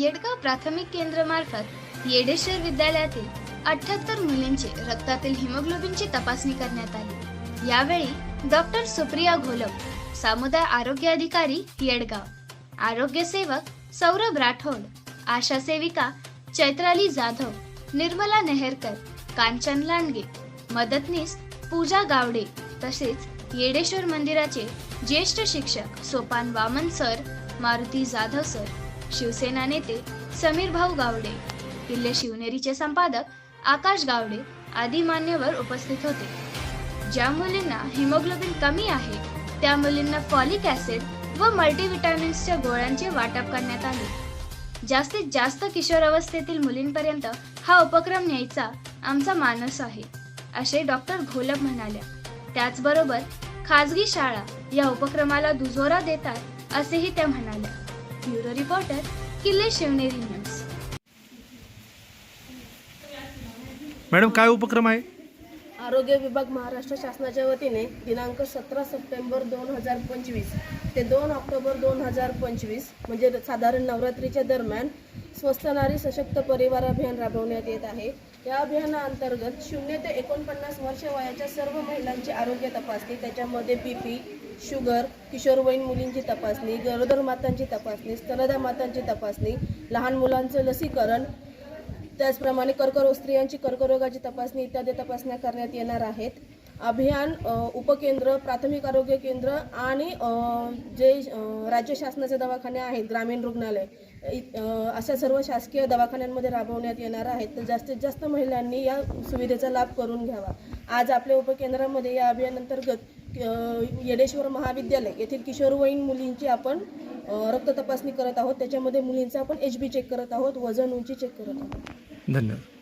येडगाव प्राथमिक केंद्रामार्फत येडेश्वर विद्यालयातील अठ्याहत्तर मुलींचे रक्तातील हिमोग्लोबिनची तपासणी करण्यात आली. यावेळी डॉक्टर सुप्रिया घोलप सामुदाय आरोग्य अधिकारी येडगाव आरोग्य सेवक सौरभ राठोड आशा सेविका चैत्राली जाधव निर्मला नेहरकर कांचन लांडगे मदतनीस पूजा गावडे तसेच येडेश्वर मंदिराचे ज्येष्ठ शिक्षक सोपान वामन सर मारुती जाधव सर शिवसेना नेते समीर भाऊ गावडे किल्ले शिवनेरीचे संपादक आकाश गावडे आदी मान्यवर उपस्थित होते. ज्या मुलींना हिमोग्लोबिन कमी आहे त्या मुलींना फॉलिक ऍसिड व मल्टीविटॅमिन्सच्या गोळ्यांचे वाटप करण्यात आले. जास्तीत जास्त किशोरावस्थेतील मुलींपर्यंत हा उपक्रम न्यायचा आमचा मानस आहे असे डॉक्टर घोलप म्हणाल्या. त्याचबरोबर खाजगी शाळा या उपक्रमाला दुजोरा देतात असेही त्या म्हणाल्या. ब्युरो रिपोर्टर किल्ले शिवनेरी न्यूज. मॅडम काय उपक्रम आहे? आरोग्य विभाग महाराष्ट्र शासनाच्या वतीने दिनांक सतरा सप्टेंबर दोन हजार पंचवीस ते दोन ऑक्टोबर दोन हजार पंचवीस म्हणजे साधारण नवरात्रीच्या दरम्यान स्वस्थ नारी सशक्त परिवार अभियान राबवण्यात येत आहे. या अभियानाअंतर्गत शून्य ते एकोणपन्नास वर्ष वयाच्या सर्व महिलांची आरोग्य तपासणी त्याच्यामध्ये बी पी शुगर किशोरवयीन मुलींची तपासणी गरोदर मातांची तपासणी स्तनदा मातांची तपासणी लहान मुलांचं लसीकरण त्याचप्रमाणे कर्करोग स्त्रियांची कर्करोगाची तपासणी इत्यादी तपासण्या करण्यात येणार आहेत. अभियान उपकेंद्र प्राथमिक आरोग्य केंद्र आणि जे राज्य शासनाचे दवाखाने आहेत ग्रामीण रुग्णालय अशा सर्व शासकीय दवाखान्यांमध्ये राबवण्यात येणार आहेत. तर जास्तीत जास्त महिलांनी या सुविधेचा लाभ करून घ्यावा. आज आपल्या उपकेंद्रामध्ये या अभियानांतर्गत येडेश्वर महाविद्यालय येथील किशोरवयीन मुलींची आपण रक्त तपासणी करत आहोत. त्याच्यामध्ये मुलींचा आपण एच बी चेक करत आहोत. वजन उंची चेक करत आहोत. धन्यवाद.